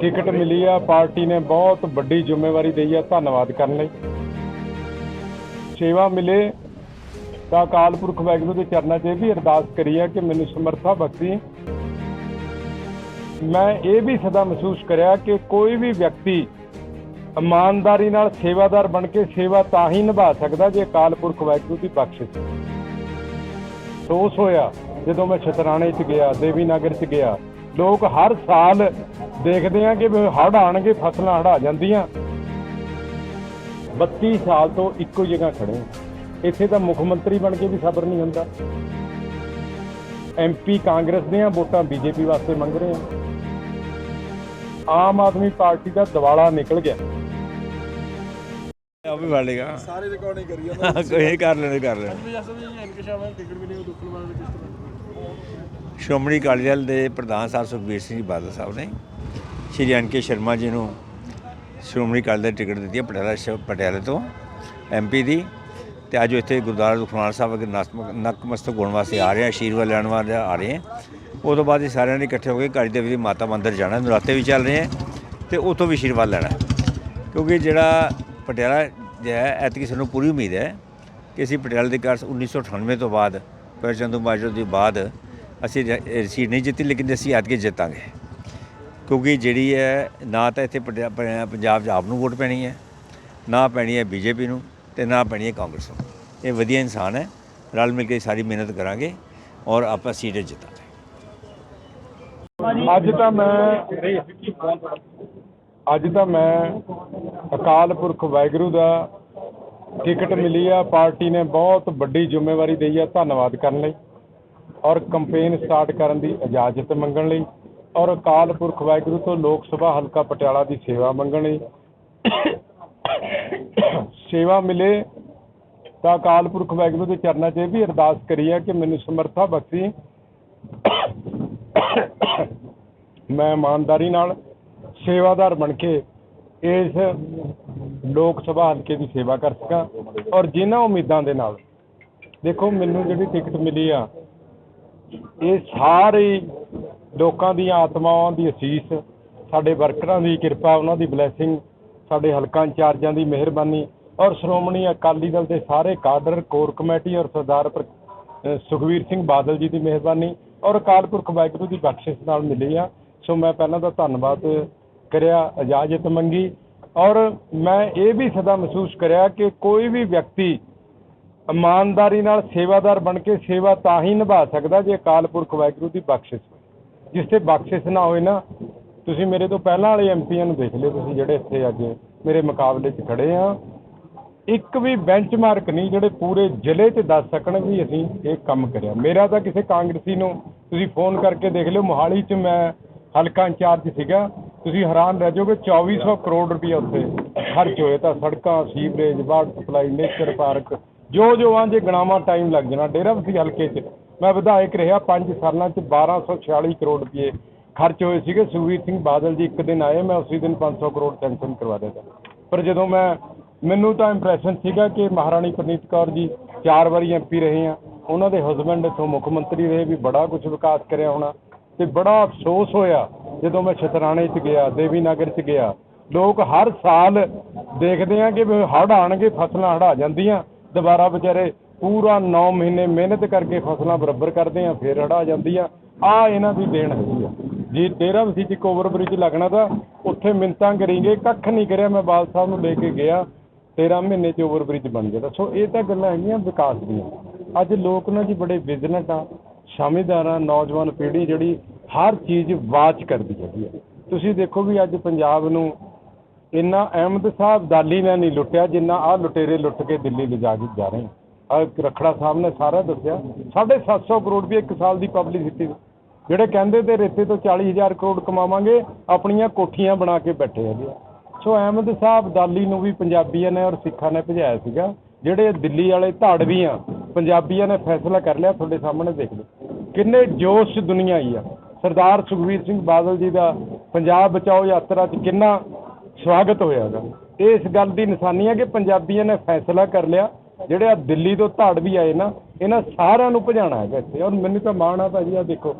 Ticket ਮਿਲੀ ਆ, party ਨੇ ਬਹੁਤ ਵੱਡੀ ਜ਼ਿੰਮੇਵਾਰੀ ਦਈ ਆ, ਧੰਨਵਾਦ ਕਰਨ ਲਈ। ਸੇਵਾ ਮਿਲੇ ਤਾਂ ਅਕਾਲ ਪੁਰਖ ਵਾਹਿਗੁਰੂ ਦੇ ਚਰਨਾਂ 'ਚ ਇਹ ਵੀ ਅਰਦਾਸ ਕਰੀ ਆ ਕਿ ਮੈਨੂੰ ਸਮਰੱਥਾ ਬਖਸ਼ੀ। ਮੈਂ ਇਹ ਵੀ ਸਦਾ ਮਹਿਸੂਸ ਕਰਿਆ ਕਿ ਕੋਈ ਵੀ ਵਿਅਕਤੀ ਇਮਾਨਦਾਰੀ ਨਾਲ ਸੇਵਾਦਾਰ ਬਣ ਕੇ ਸੇਵਾ ਤਾਂ ਹੀ ਨਿਭਾ ਸਕਦਾ ਜੇ ਅਕਾਲ ਪੁਰਖ ਵਾਹਿਗੁਰੂ ਦੀ ਬਖਸ਼ਿਸ਼। ਹੋਵੇ। ਅਫਸੋਸ ਹੋਇਆ ਜਦੋਂ ਮੈਂ ਛਤਰਾਣੇ 'ਚ ਗਿਆ, ਦੇਵੀ ਨਗਰ 'ਚ ਗਿਆ। ਲੋਕ ਹਰ ਸਾਲ ਦੇਖਦੇ ਆ ਕਿ ਵੀ ਹੜ੍ਹ ਆਣਗੇ ਫਸਲਾਂ ਹੜ੍ਹ ਆ ਜਾਂਦੀਆਂ। 32 ਸਾਲ ਤੋਂ ਇੱਕੋ ਜਗ੍ਹਾ ਖੜੇ। ਇੱਥੇ ਤਾਂ ਮੁੱਖ ਮੰਤਰੀ ਬਣ ਕੇ ਵੀ ਸਬਰ ਨਹੀਂ ਹੁੰਦਾ। ਐਮਪੀ ਕਾਂਗਰਸ ਦੀਆਂ ਵੋਟਾਂ ਬੀਜੇਪੀ ਵਾਸਤੇ ਮੰਗ ਰਹੇ ਆ। ਆਮ ਆਦਮੀ ਪਾਰਟੀ ਦਾ ਦਿਵਾਲਾ ਨਿਕਲ ਗਿਆ। ਆ ਵੀ ਵਾਲੇਗਾ ਸਾਰੇ ਰਿਕਾਰਡਿੰਗ ਕਰੀ ਜਾਂਦਾ। ਕੋਈ ਕਰ ਲੈਣੇ ਕਰ ਲੈਣੇ। ਵੀ ਐਨਕੇ ਸ਼ਾਮਲ ਟਿਕਟ ਵੀ ਨਹੀਂ ਦੁੱਖ ਲਵਾਉਣ ਕਿਸ ਤਰ੍ਹਾਂ ਸ਼੍ਰੋਮਣੀ ਅਕਾਲੀ ਦਲ ਦੇ ਪ੍ਰਧਾਨ ਸਾਹਿਬ ਸੁਖਬੀਰ ਸਿੰਘ ਜੀ ਬਾਦਲ ਸਾਹਿਬ ਨੇ ਸ਼੍ਰੀ ਐਨ ਕੇ ਸ਼ਰਮਾ ਜੀ ਨੂੰ ਸ਼੍ਰੋਮਣੀ ਅਕਾਲੀ ਦਲ ਟਿਕਟ ਦਿੱਤੀ ਹੈ ਪਟਿਆਲਾ ਸ਼ ਪਟਿਆਲੇ ਤੋਂ ਐਮਪੀ ਦੀ ਤੇ ਅੱਜ ਇੱਥੇ ਗੁਰਦੁਆਰਾ ਦੁਖਨਾਰ ਸਾਹਿਬ ਅਗੇ ਨਸਮ- ਨਤਮਸਤਕ ਹੋਣ ਵਾਸਤੇ ਆ ਰਹੇ ਆ ਆਸ਼ੀਰਵਾਦ ਲੈਣ ਵਾਸਤੇ ਆ ਰਹੇ ਆ ਉਹ ਤੋਂ ਬਾਅਦ ਇਹ ਸਾਰਿਆਂ ਨੇ ਇਕੱਠੇ ਹੋ ਕੇ ਕਾਲੀ ਦੇਵੀ ਦੀ ਮਾਤਾ ਮੰਦਿਰ ਜਾਣਾ ਨਰਾਤੇ ਵੀ ਚੱਲ ਰਹੇ ਆ ਤੇ ਉੱਥੋਂ ਵੀ ਆਸ਼ੀਰਵਾਦ ਲੈਣਾ ਹੈ। ਕਿਉਂਕਿ ਜਿਹੜਾ ਪਟਿਆਲਾ ਜਿਹੜਾ ਐਤਕੀ ਸਾਨੂੰ ਪੂਰੀ ਉਮੀਦ ਹੈ ਕਿ ਅਸੀਂ ਪਟਿਆਲਾ ਦੇ ਘਰ 1998 ਤੋਂ ਬਾਅਦ ਚੰਦੂ ਮਾਜੋ ਦੀ ਬਾਅਦ ਅਸੀਂ ਸੀਟ ਨਹੀਂ ਜਿੱਤੀ, ਲੇਕਿਨ ਅਸੀਂ ਐਤਕੀ ਜਿੱਤਾਂਗੇ। ਕਿਉਂਕਿ ਜਿਹੜੀ ਹੈ, ਨਾ ਤਾਂ ਇੱਥੇ ਪਟਿਆ- ਪ- ਪੰਜਾਬ 'ਚ ਆਪ ਨੂੰ ਵੋਟ ਪੈਣੀ ਹੈ, ਨਾ ਪੈਣੀ ਹੈ ਬੀਜੇਪੀ ਨੂੰ ਤੇ ਨਾ ਪੈਣੀ ਹੈ ਕਾਂਗਰਸ ਨੂੰ। ਇਹ ਵਧੀਆ ਇਨਸਾਨ ਹੈ, ਰਲ ਮਿਲ ਕੇ ਸਾਰੀ ਮਿਹਨਤ ਕਰਾਂਗੇ ਔਰ ਆਪਾਂ ਸੀਟ ਜਿੱਤਾਂਗੇ। ਅੱਜ ਤਾਂ ਮੈਂ ਅੱਜ ਤਾਂ ਮੈਂ ਅਕਾਲ ਪੁਰਖ ਵਾਹਿਗੁਰੂ ਦਾ ਟਿਕਟ ਮਿਲੀ ਆ, ਪਾਰਟੀ ਨੇ ਬਹੁਤ ਵੱਡੀ ਜ਼ਿੰਮੇਵਾਰੀ ਦਈ ਆ ਧੰਨਵਾਦ ਕਰਨ ਲਈ ਔਰ ਕੰਪੇਨ ਸਟਾਰਟ ਕਰਨ ਦੀ ਇਜਾਜ਼ਤ ਮੰਗਣ ਲਈ ਔਰ ਅਕਾਲ ਪੁਰਖ ਵਾਹਿਗੁਰੂ ਤੋਂ ਲੋਕ ਸਭਾ ਹਲਕਾ ਪਟਿਆਲਾ ਦੀ ਸੇਵਾ ਮੰਗਣ ਲਈ ਸੇਵਾ ਮਿਲੇ ਤਾਂ ਅਕਾਲ ਪੁਰਖ ਵਾਹਿਗੁਰੂ ਦੇ ਚਰਨਾਂ 'ਚ ਇਹ ਵੀ ਅਰਦਾਸ ਕਰੀ ਆ ਕਿ ਮੈਨੂੰ ਸਮਰੱਥਾ ਬਖਸ਼ੀ। ਮੈਂ ਇਮਾਨਦਾਰੀ ਨਾਲ ਸੇਵਾਦਾਰ ਬਣ ਕੇ ਇਸ ਲੋਕ ਸਭਾ ਹਲਕੇ ਦੀ ਸੇਵਾ ਕਰ ਸਕਾਂ ਔਰ ਜਿਨ੍ਹਾਂ ਉਮੀਦਾਂ ਦੇ ਨਾਲ। ਦੇਖੋ, ਮੈਨੂੰ ਜਿਹੜੀ ਟਿਕਟ ਮਿਲੀ ਆ, ਇਹ ਸਾਰੇ ਲੋਕਾਂ ਦੀਆਂ ਆਤਮਾਵਾਂ ਦੀ ਅਸੀਸ, ਸਾਡੇ ਵਰਕਰਾਂ ਦੀ ਕਿਰਪਾ, ਉਹਨਾਂ ਦੀ ਬਲੇਸਿੰਗ ਸਾਡੇ ਹਲਕਾ ਇੰਚਾਰਜਾਂ ਦੀ ਮਿਹਰਬਾਨੀ ਔਰ ਸ਼੍ਰੋਮਣੀ ਅਕਾਲੀ ਦਲ ਦੇ ਸਾਰੇ ਕਾਡਰ, ਕੋਰ ਕਮੇਟੀ ਔਰ ਸਰਦਾਰ ਪ੍ਰ- ਸੁਖਵੀਰ ਸਿੰਘ ਬਾਦਲ ਜੀ ਦੀ ਮਿਹਰਬਾਨੀ ਔਰ ਅਕਾਲ ਪੁਰਖ ਵਾਹਿਗੁਰੂ ਦੀ ਬਖਸ਼ਿਸ਼ ਨਾਲ ਮਿਲੀ ਆ। ਸੋ ਮੈਂ ਪਹਿਲਾਂ ਤਾਂ ਧੰਨਵਾਦ ਕਰਿਆ, ਇਜਾਜ਼ਤ ਮੰਗੀ ਔਰ ਮੈਂ ਇਹ ਵੀ ਸਦਾ ਮਹਿਸੂਸ ਕਰਿਆ ਕਿ ਕੋਈ ਵੀ ਵਿਅਕਤੀ ਇਮਾਨਦਾਰੀ ਨਾਲ ਸੇਵਾਦਾਰ ਬਣ ਕੇ ਸੇਵਾ ਤਾਂ ਹੀ ਨਿਭਾ ਸਕਦਾ ਜੇ ਅਕਾਲ ਪੁਰਖ ਵਾਹਿਗੁਰੂ ਦੀ ਬਖਸ਼ਿਸ਼ ਹੋਵੇ ਜਿਸ ਤੇ ਬਖਸ਼ਿਸ਼ ਨਾ ਹੋਏ ਨਾ, ਤੁਸੀਂ ਮੇਰੇ ਤੋਂ ਪਹਿਲਾਂ ਵਾਲੇ ਐਮਪੀਆਂ ਨੂੰ ਦੇਖ ਲਿਓ, ਤੁਸੀਂ ਜਿਹੜੇ ਇੱਥੇ ਅੱਜ ਮੇਰੇ ਮੁਕਾਬਲੇ 'ਚ ਖੜੇ ਆ। ਇੱਕ ਵੀ ਬੈਂਚਮਾਰਕ ਨਹੀਂ ਜਿਹੜੇ ਪੂਰੇ ਜ਼ਿਲ੍ਹੇ 'ਚ ਦੱਸ ਸਕਣ ਵੀ ਅਸੀਂ ਇਹ ਕੰਮ ਕਰਿਆ। ਮੇਰਾ ਤਾਂ ਕਿਸੇ ਕਾਂਗਰਸੀ ਨੂੰ ਤੁਸੀਂ ਫੋਨ ਕਰਕੇ ਦੇਖ ਲਿਓ, ਮੋਹਾਲੀ 'ਚ ਮੈਂ ਹਲਕਾ ਇੰਚਾਰਜ ਸੀਗਾ। ਤੁਸੀਂ ਹੈਰਾਨ ਰਹਿ ਜਾਓਗੇ 2400 ਕਰੋੜ ਰੁਪਏ ਉੱਥੇ ਖਰਚ ਹੋਏ ਤਾਂ ਸੜਕਾਂ, sewerage, water supply, nature park ਜੋ ਜੋ ਆਂ ਜੇ ਗਣਾਵਾਂ ਟਾਈਮ ਲੱਗ ਜਾਣਾ ਡੇਰਾ ਬਸੀ ਹਲਕੇ 'ਚ। ਮੈਂ ਵਿਧਾਇਕ ਰਿਹਾ 5 ਸਾਲਾਂ 'ਚ 1246 ਕਰੋੜ ਰੁਪਏ ਖਰਚ ਹੋਏ ਸੀਗੇ। ਸੁਖਬੀਰ ਸਿੰਘ ਬਾਦਲ ਜੀ ਇੱਕ ਦਿਨ ਆਏ, ਮੈਂ ਉਸੇ ਦਿਨ 500 ਕਰੋੜ ਸੈਂਕਸ਼ਨ ਕਰਵਾ ਦਿੱਤਾ। ਪਰ ਜਦੋਂ ਮੈਂ, ਮੈਨੂੰ ਤਾਂ ਇੰਪ੍ਰੈਸ਼ਨ ਸੀਗਾ ਕਿ ਮਹਾਰਾਣੀ ਪ੍ਰਨੀਤ ਕੌਰ ਜੀ ਚਾਰ ਵਾਰੀ ਐਮਪੀ ਰਹੇ ਆ। ਉਹਨਾਂ ਦੇ ਹਸਬੰਡ ਇੱਥੋਂ ਮੁੱਖ ਮੰਤਰੀ ਰਹੇ ਵੀ ਬੜਾ ਕੁਝ ਵਿਕਾਸ ਕਰਿਆ ਹੋਣਾ ਤੇ ਬੜਾ ਅਫਸੋਸ ਹੋਇਆ ਜਦੋਂ ਮੈਂ ਛਤਰਾਣੇ 'ਚ ਗਿਆ ਦੇਵੀ ਨਗਰ 'ਚ ਗਿਆ, ਲੋਕ ਹਰ ਸਾਲ ਦੇਖਦੇ ਆ ਕਿ ਵੀ ਆਣਗੇ ਫਸਲਾਂ ਹੜਾ ਜਾਂਦੀਆਂ। ਦੁਬਾਰਾ ਵਿਚਾਰੇ ਪੂਰਾ 9 ਮਹੀਨੇ ਮਿਹਨਤ ਕਰਕੇ ਫਸਲਾਂ ਬਰਾਬਰ ਕਰਦੇ ਆ, ਫਿਰ ਹੜਾ ਜਾਂਦੀਆਂ। ਆ ਇਹਨਾਂ ਦੀ ਦੇਣ ਹੈਗੀ ਆ। ਜੀ ਤੇਰਾ ਵਸੀ ਚ ਓਵਰ ਬ੍ਰਿਜ ਲੱਗਣਾ ਤਾਂ ਉੱਥੇ ਮਿੰਤਾਂ ਕਰੀਂਗੇ, ਕੱਖ ਨਹੀਂ ਕਰਿਆ, ਮੈਂ ਬਾਲ ਸਾਹਿਬ ਨੂੰ ਲੈ ਕੇ ਗਿਆ। 13 ਮਹੀਨੇ ਚ ਓਵਰ ਬ੍ਰਿਜ ਬਣ ਗਿਆ। ਸੋ ਇਹ ਤਾਂ ਗੱਲਾਂ ਹੈਗੀਆਂ ਵਿਕਾਸ ਦੀਆਂ। ਅੱਜ ਲੋਕ ਨਾ ਜੀ ਬੜੇ ਵਿਜਨਟ ਆ, ਸਮਝਦਾਰ ਆ, ਨੌਜਵਾਨ ਪੀੜ੍ਹੀ ਜਿਹੜੀ ਹਰ ਚੀਜ਼ ਵਾਚ ਕਰਦੀ ਹੈਗੀ ਆ ਤੁਸੀਂ ਦੇਖੋ ਵੀ ਅੱਜ ਪੰਜਾਬ ਨੂੰ ਇੰਨਾ ਅਹਿਮਦ ਸਾਹਿਬ ਦਾਲੀ ਨੇ ਨਹੀਂ ਲੁੱਟਿਆ ਜਿੰਨਾ ਆਹ ਲੁਟੇਰੇ ਲੁੱਟ ਕੇ ਦਿੱਲੀ ਲਿਜਾ ਕੇ ਜਾ ਰਹੇ ਆ ਰਖੜਾ ਸਾਹਿਬ ਨੇ ਸਾਰਾ ਦੱਸਿਆ। 750 ਕਰੋੜ ਵੀ ਇੱਕ ਸਾਲ ਦੀ ਪਬਲਿਸਿਟੀ ਜਿਹੜੇ ਕਹਿੰਦੇ ਤੇ ਰੇਤੇ ਤੋਂ 40000 ਕਰੋੜ ਕਮਾਵਾਂਗੇ, ਆਪਣੀਆਂ ਕੋਠੀਆਂ ਬਣਾ ਕੇ ਬੈਠੇ ਹੈਗੇ ਆ। ਸੋ ਅਹਿਮਦ ਸਾਹਿਬ ਦਾਲੀ ਨੂੰ ਵੀ ਪੰਜਾਬੀਆਂ ਨੇ ਔਰ ਸਿੱਖਾਂ ਨੇ ਭਜਾਇਆ ਸੀਗਾ। ਜਿਹੜੇ ਦਿੱਲੀ ਵਾਲੇ ਧਾੜਵੀ ਆ, ਪੰਜਾਬੀਆਂ ਨੇ ਫੈਸਲਾ ਕਰ ਲਿਆ, ਤੁਹਾਡੇ ਸਾਹਮਣੇ ਦੇਖ ਲਓ। ਕਿੰਨੇ ਜੋਸ਼ ਦੁਨੀਆ ਆਈ ਆ। ਸਰਦਾਰ ਸੁਖਬੀਰ ਸਿੰਘ ਬਾਦਲ ਜੀ ਦਾ ਪੰਜਾਬ ਬਚਾਓ ਯਾਤਰਾ 'ਚ ਕਿੰਨਾ ਸਵਾਗਤ ਹੋਇਆਗਾ ਇਹ ਇਸ ਗੱਲ ਦੀ ਨਿਸ਼ਾਨੀ ਹੈ ਕਿ ਪੰਜਾਬੀਆਂ ਨੇ ਫੈਸਲਾ ਕਰ ਲਿਆ, ਜਿਹੜੇ ਆ ਦਿੱਲੀ ਤੋਂ ਧਾੜ ਵੀ ਆਏ ਨਾ, ਇਹਨਾਂ ਸਾਰਿਆਂ ਨੂੰ ਭਜਾਣਾ ਹੈਗਾ ਇੱਥੇ। ਔਰ ਮੈਨੂੰ ਤਾਂ ਮਾਣ ਆ ਭਾਜੀ ਆ ਦੇਖੋ,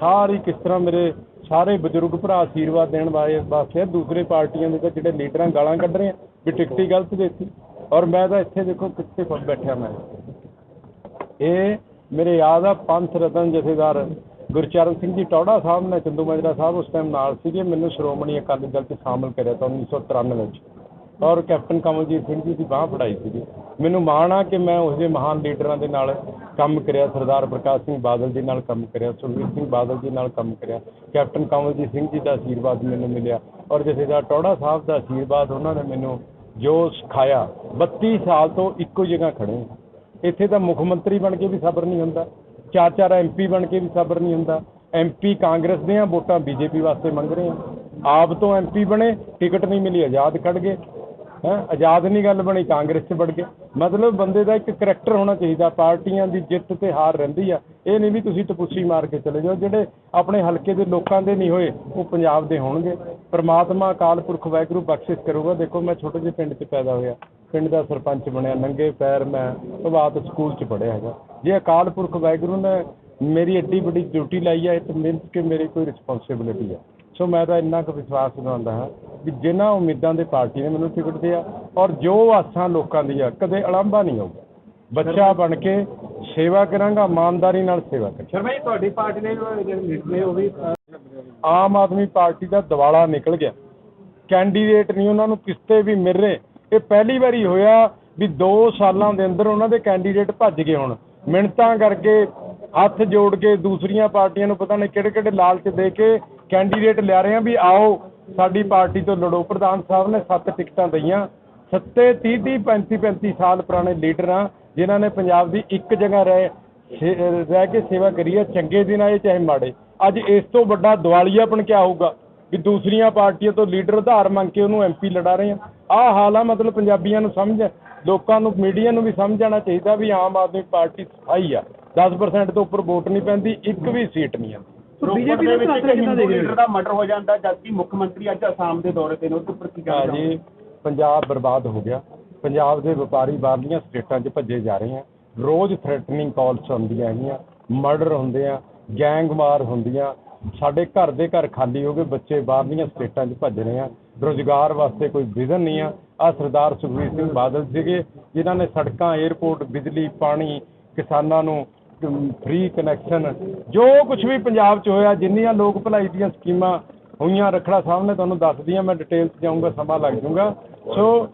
ਸਾਰੀ ਕਿਸ ਤਰ੍ਹਾਂ ਮੇਰੇ ਸਾਰੇ ਬਜ਼ੁਰਗ ਭਰਾ ਆਸ਼ੀਰਵਾਦ ਦੇਣ ਵਾਲੇ ਵਾਸਤੇ ਦੂਸਰੇ ਪਾਰਟੀਆਂ ਦੇ ਤਾਂ ਜਿਹੜੇ ਲੀਡਰਾਂ ਗਾਲਾਂ ਕੱਢ ਰਹੇ ਆ, ਵੀ ਟਿਕਟ ਹੀ ਗਲਤ ਦੇਤੀ। ਔਰ ਮੈਂ ਤਾਂ ਇੱਥੇ ਦੇਖੋ ਕਿੱਥੇ ਫਸ ਬੈਠਿਆ ਮੈਂ। ਇਹ ਮੇਰੇ ਯਾਦ ਆ ਪੰਥ ਰਤਨ ਜਥੇਦਾਰ ਗੁਰਚਰਨ ਸਿੰਘ ਜੀ ਟੌੜਾ ਸਾਹਿਬ ਨੇ, ਚੰਦੂ ਮਾਜਰਾ ਸਾਹਿਬ ਉਸ ਟਾਈਮ ਨਾਲ ਸੀਗੇ, ਮੈਨੂੰ ਸ਼੍ਰੋਮਣੀ ਅਕਾਲੀ ਦਲ 'ਚ ਸ਼ਾਮਲ ਕਰਿਆ ਤਾਂ 1993 ਚ। ਔਰ ਕੈਪਟਨ ਕਮਲਜੀਤ ਸਿੰਘ ਜੀ ਦੀ ਬਾਹ ਫੜਾਈ ਸੀਗੀ। ਮੈਨੂੰ ਮਾਣ ਆ ਕਿ ਮੈਂ ਉਸ ਦੇ ਮਹਾਨ ਲੀਡਰਾਂ ਦੇ ਨਾਲ ਕੰਮ ਕਰਿਆ, ਸਰਦਾਰ ਪ੍ਰਕਾਸ਼ ਸਿੰਘ ਬਾਦਲ ਜੀ ਨਾਲ ਕੰਮ ਕਰਿਆ ਸੁਖਬੀਰ ਸਿੰਘ ਬਾਦਲ ਜੀ ਨਾਲ ਕੰਮ ਕਰਿਆ, ਕੈਪਟਨ ਕਮਲਜੀਤ ਸਿੰਘ ਜੀ ਦਾ ਆਸ਼ੀਰਵਾਦ ਮੈਨੂੰ ਮਿਲਿਆ ਔਰ ਜਥੇਦਾਰ ਟੌੜਾ ਸਾਹਿਬ ਦਾ ਆਸ਼ੀਰਵਾਦ ਉਹਨਾਂ ਨੇ ਮੈਨੂੰ ਜੋ ਸਿਖਾਇਆ 32 ਸਾਲ ਤੋਂ ਇੱਕੋ ਜਗ੍ਹਾ ਖੜੇ ਇੱਥੇ ਤਾਂ ਮੁੱਖ ਮੰਤਰੀ ਬਣ ਕੇ ਵੀ ਸਬਰ ਨਹੀਂ ਹੁੰਦਾ। ਚਾਰ ਚਾਰ ਐਮਪੀ ਬਣ ਕੇ ਵੀ ਸਬਰ ਨਹੀਂ ਹੁੰਦਾ। ਐਮਪੀ ਕਾਂਗਰਸ ਦੇ ਆ, ਵੋਟਾਂ ਬੀਜੇਪੀ ਵਾਸਤੇ ਮੰਗ ਰਹੇ ਆ। ਆਪ ਤੋਂ ਐਮਪੀ ਬਣੇ, ਟਿਕਟ ਨਹੀਂ ਮਿਲੀ, ਆਜ਼ਾਦ ਕੱਢ ਗਏ। ਹੈ, ਆਜ਼ਾਦ ਨਹੀਂ ਗੱਲ ਬਣੀ, ਕਾਂਗਰਸ 'ਚ ਵੜ ਗਏ। ਮਤਲਬ ਬੰਦੇ ਦਾ ਇੱਕ ਕਰੈਕਟਰ ਹੋਣਾ ਚਾਹੀਦਾ, ਪਾਰਟੀਆਂ ਦੀ ਜਿੱਤ ਤੇ ਹਾਰ ਰਹਿੰਦੀ ਆ। ਇਹ ਨਹੀਂ ਵੀ ਤੁਸੀਂ ਟਪੂਸੀ ਮਾਰ ਕੇ ਚਲੇ ਜਾਓ, ਜਿਹੜੇ ਆਪਣੇ ਹਲਕੇ ਦੇ ਲੋਕਾਂ ਦੇ ਨਹੀਂ ਹੋਏ, ਉਹ ਪੰਜਾਬ ਦੇ ਹੋਣਗੇ। ਪਰਮਾਤਮਾ ਅਕਾਲ ਪੁਰਖ ਵਾਹਿਗੁਰੂ ਬਖਸ਼ਿਸ਼ ਕਰੂਗਾ। ਦੇਖੋ, ਮੈਂ ਛੋਟੇ ਜਿਹੇ ਪਿੰਡ 'ਚ ਪੈਦਾ ਹੋਇਆ। ਪਿੰਡ ਦਾ ਸਰਪੰਚ ਬਣਿਆ, ਨੰਗੇ ਪੈਰ ਮੈਂ ਪ੍ਰਭਾਤ ਸਕੂਲ 'ਚ ਪੜ੍ਹਿਆ ਹੈਗਾ। ਜੇ ਅਕਾਲ ਪੁਰਖ ਵਾਹਿਗੁਰੂ ਨੇ ਮੇਰੀ ਐਡੀ ਵੱਡੀ ਡਿਊਟੀ ਲਾਈ ਹੈ ਇਹ ਤਾਂ ਮਿਹਨਤ ਕੇ ਮੇਰੀ ਕੋਈ ਰਿਸਪੌਂਸਿਬਿਲਿਟੀ ਹੈ ਸੋ ਮੈਂ ਤਾਂ ਇੰਨਾ ਕੁ ਵਿਸ਼ਵਾਸ ਦਿਵਾਉਂਦਾ ਹਾਂ ਵੀ ਜਿਨ੍ਹਾਂ ਉਮੀਦਾਂ ਦੇ ਪਾਰਟੀ ਨੇ ਮੈਨੂੰ ਟਿਕਟ ਦਿਆ ਔਰ ਜੋ ਆਸਾਂ ਲੋਕਾਂ ਦੀ ਆ ਕਦੇ ਅਲੰਭਾ ਨਹੀਂ ਹੋਊਗਾ ਬੱਚਾ ਬਣ ਕੇ ਸੇਵਾ ਕਰਾਂਗਾ ਇਮਾਨਦਾਰੀ ਨਾਲ ਸੇਵਾ ਕਰਾਂਗਾ। ਸ਼ਰਮਾ ਜੀ ਤੁਹਾਡੀ ਪਾਰਟੀ ਨੇ ਜਿਹੜੇ ਲੀਡਰ ਨੇ ਉਹ ਵੀ ਆਮ ਆਦਮੀ ਪਾਰਟੀ ਦਾ ਦਿਵਾਲਾ ਨਿਕਲ ਗਿਆ। ਕੈਂਡੀਡੇਟ ਨਹੀਂ ਉਹਨਾਂ ਨੂੰ ਕਿਸਤੇ ਵੀ ਮਿਲ ਰਹੇ। ਇਹ ਪਹਿਲੀ ਵਾਰੀ ਹੋਇਆ ਵੀ 2 ਸਾਲਾਂ ਦੇ ਅੰਦਰ ਉਹਨਾਂ ਦੇ ਕੈਂਡੀਡੇਟ ਭੱਜ ਗਏ ਹੁਣ। ਮਿੰਟਾਂ ਕਰਕੇ ਹੱਥ ਜੋੜ ਕੇ ਦੂਸਰੀਆਂ ਪਾਰਟੀਆਂ ਨੂੰ ਪਤਾ ਨਹੀਂ ਕਿਹੜੇ ਕਿਹੜੇ ਲਾਲਚ ਦੇ ਕੇ ਕੈਂਡੀਡੇਟ ਲਿਆ ਰਹੇ ਆ ਵੀ ਆਓ ਸਾਡੀ ਪਾਰਟੀ ਤੋਂ ਲੜੋ। ਪ੍ਰਧਾਨ ਸਾਹਿਬ ਨੇ ਸੱਤ ਟਿਕਟਾਂ ਦਈਆਂ। ਸੱਤੇ 30 30 35 35 ਸਾਲ ਪੁਰਾਣੇ ਲੀਡਰ ਜਿਨ੍ਹਾਂ ਨੇ ਪੰਜਾਬ ਦੀ ਇੱਕ ਜਗ੍ਹਾ ਰਹਿ ਰਹਿ ਕੇ ਸੇਵਾ ਕਰੀ ਹੈ ਚੰਗੇ ਦਿਨ ਆਏ ਚਾਹੇ ਮਾੜੇ। ਅੱਜ ਇਸ ਤੋਂ ਵੱਡਾ ਦਿਵਾਲੀਆਪਣ ਕਿਆ ਹੋਊਗਾ? ਵੀ ਦੂਸਰੀਆਂ ਪਾਰਟੀਆਂ ਤੋਂ ਲੀਡਰ ਆਧਾਰ ਮੰਗ ਕੇ ਉਹਨੂੰ ਐਮਪੀ ਲੜਾ ਰਹੇ ਆ ਆਹ ਹਾਲ ਆ ਮਤਲਬ ਪੰਜਾਬੀਆਂ ਨੂੰ ਸਮਝ ਲੋਕਾਂ ਨੂੰ ਮੀਡੀਆ ਨੂੰ ਵੀ ਸਮਝ ਆਉਣਾ ਚਾਹੀਦਾ ਵੀ ਆਮ ਆਦਮੀ ਪਾਰਟੀ ਸਫ਼ਾਈ ਆ। 10% ਤੋਂ ਉੱਪਰ ਵੋਟ ਨਹੀਂ ਪੈਂਦੀ ਇੱਕ ਵੀ ਸੀਟ ਨਹੀਂ ਆਉਂਦੀ। ਬੀਜੇਪੀ ਦੇ ਵਿੱਚ ਹਿੰਦੂ ਲੀਡਰ ਦਾ ਮਰਡਰ ਹੋ ਜਾਂਦਾ ਜਦਕਿ ਮੁੱਖ ਮੰਤਰੀ ਅੱਜ ਅਸਾਮ ਦੇ ਦੌਰੇ ਤੇ ਨੇ ਉਹਦੇ ਉੱਪਰ ਕੀ ਚਾਹੋਗੇ ਜੀ ਪੰਜਾਬ ਬਰਬਾਦ ਹੋ ਗਿਆ। ਪੰਜਾਬ ਦੇ ਵਪਾਰੀ ਬਾਹਰਲੀਆਂ ਸਟੇਟਾਂ 'ਚ ਭੱਜੇ ਜਾ ਰਹੇ ਆ। ਰੋਜ਼ ਥ੍ਰੈਟਨਿੰਗ ਕਾਲਸ ਆਉਂਦੀਆਂ ਹੈਗੀਆਂ ਮਰਡਰ ਹੁੰਦੇ ਆ ਗੈਂਗਮਾਰ ਹੁੰਦੀਆਂ ਸਾਡੇ ਘਰ ਦੇ ਘਰ ਖਾਲੀ ਹੋ ਗਏ ਬੱਚੇ ਬਾਹਰਲੀਆਂ ਸਟੇਟਾਂ 'ਚ ਭੱਜ ਰਹੇ ਆ। ਰੋਜ਼ਗਾਰ ਵਾਸਤੇ ਕੋਈ ਵਿਜ਼ਨ ਨਹੀਂ ਆ। ਆ ਸਰਦਾਰ ਸੁਖਬੀਰ ਸਿੰਘ ਬਾਦਲ ਸੀਗੇ, ਜਿਨ੍ਹਾਂ ਨੇ ਸੜਕਾਂ 에ਅਰਪੋਰਟ ਬਿਜਲੀ, ਪਾਣੀ, ਕਿਸਾਨਾਂ ਨੂੰ ਫ੍ਰੀ ਕਨੈਕਸ਼ਨ ਜੋ ਕੁਝ ਵੀ ਪੰਜਾਬ 'ਚ ਹੋਇਆ, ਜਿੰਨੀਆਂ ਲੋਕ ਭਲਾਈ ਦੀਆਂ ਸਕੀਮਾਂ ਹੋਈਆਂ, ਰਖੜਾ ਸਾਹਿਬ ਨੇ ਤੁਹਾਨੂੰ ਦੱਸਦੀਆਂ ਮੈਂ ਡਿਟੇਲ 'ਚ ਜਾਊਂਗਾ, ਸਮਾਂ ਲੱਗ ਜਾਊਗਾ। ਸੋ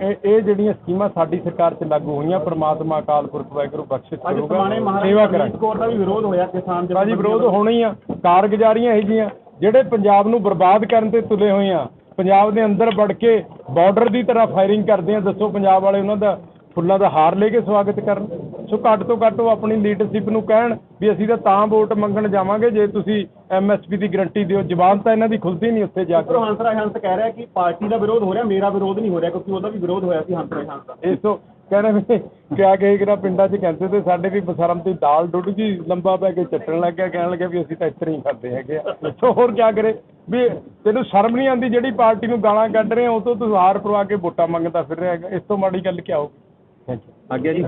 ਇਹ ਇਹ ਜਿਹੜੀਆਂ ਸਕੀਮਾਂ ਸਾਡੀ ਸਰਕਾਰ 'ਚ ਲਾਗੂ ਹੋਈਆਂ ਪ੍ਰਮਾਤਮਾ ਅਕਾਲ ਪੁਰਖ ਵਾਹਿਗੁਰੂ ਬਖਸ਼ਿਸ਼ ਅੱਜ ਕਰੂਗਾ ਸਮਾਣੇ ਸੇਵਾ ਮਹਾਰਾਜਾ ਰਣਜੀਤ ਕੌਰ ਦਾ ਵੀ ਵਿਰੋਧ ਹੋਇਆ ਕਿਸਾਨ ਬਾਜੀ ਵਿਰੋਧ ਹੋਣਾ ਹੀ ਆ ਕਾਰਗੁਜ਼ਾਰੀਆਂ ਇਹੋ ਜਿਹੀਆਂ ਜਿਹੜੇ ਪੰਜਾਬ ਨੂੰ ਬਰਬਾਦ ਕਰਨ ਤੇ ਤੁਲੇ ਹੋਏ ਆ ਪੰਜਾਬ ਦੇ ਅੰਦਰ ਵੜ ਕੇ ਬਾਰਡਰ ਦੀ ਤਰ੍ਹਾਂ ਫਾਇਰਿੰਗ ਕਰਦੇ ਆ ਦੱਸੋ ਪੰਜਾਬ ਵਾਲੇ ਉਹਨਾਂ ਦਾ ਫੁੱਲਾਂ ਦਾ ਹਾਰ ਲੈ ਕੇ ਸਵਾਗਤ ਕਰਨ। ਸੋ ਘੱਟ ਤੋਂ ਘੱਟ ਉਹ ਆਪਣੀ ਲੀਡਰਸ਼ਿਪ ਨੂੰ ਕਹਿਣ ਵੀ ਅਸੀਂ ਤਾਂ ਤਾਂ ਵੋਟ ਮੰਗਣ ਜਾਵਾਂਗੇ। ਜੇ ਤੁਸੀਂ ਐਮਐਸਪੀ ਦੀ ਗਰੰਟੀ ਦਿਓ ਜ਼ਬਾਨ ਤਾਂ ਇਹਨਾਂ ਦੀ ਖੁੱਲਦੀ ਨਹੀਂ ਉੱਥੇ ਜਾ ਕੇ। ਪਰ ਹੰਸਰਾਜ ਹੰਸ ਕਹਿ ਰਿਹਾ ਕਿ ਪਾਰਟੀ ਦਾ ਵਿਰੋਧ ਹੋ ਰਿਹਾ ਮੇਰਾ ਵਿਰੋਧ ਨਹੀਂ ਹੋ ਰਿਹਾ ਕਿਉਂਕਿ ਉਹਦਾ ਵੀ ਵਿਰੋਧ ਹੋਇਆ ਸੀ ਹੰਸਰਾਜ ਹੰਸ ਦਾ। ਇਸ ਤੋਂ ਕਹਿੰਦੇ ਵੀ ਕਿਆ ਕਹੇ ਕਿ ਪਿੰਡਾਂ 'ਚ ਕਹਿੰਦੇ ਤੇ ਸਾਡੇ ਵੀ ਬਸਰਮ ਦੀ ਦਾਲ ਡੁੱਡ ਗਈ ਲੰਬਾ ਪੈ ਕੇ ਚੱਟਣ ਲੱਗ ਗਿਆ ਕਹਿਣ ਲੱਗਿਆ ਵੀ ਅਸੀਂ ਤਾਂ ਇਸ ਤਰ੍ਹਾਂ ਹੀ ਕਰਦੇ ਹੈਗੇ ਆ। ਸੋ ਹੋਰ ਕਿਆ ਕਰੇ? ਵੀ ਤੈਨੂੰ ਸ਼ਰਮ ਨਹੀਂ ਆਉਂਦੀ ਜਿਹੜੀ ਪਾਰਟੀ ਨੂੰ ਗਾਲਾਂ ਕੱਢ ਰਹੇ ਆ ਉਹ ਤੋਂ ਤੂੰ ਹਾਰ ਪਰਵਾ ਕੇ ਵੋਟਾਂ ਮੰਗਦਾ ਫਿਰ ਰਿਹਾ ਹੈਗਾ। ਇਸ ਤੋਂ ਮਾੜੀ ਗੱਲ ਕਿਆ ਹੋਊਗੀ ਥੈਂਕ ਯੂ ਅੱਗੇ ਜੀ।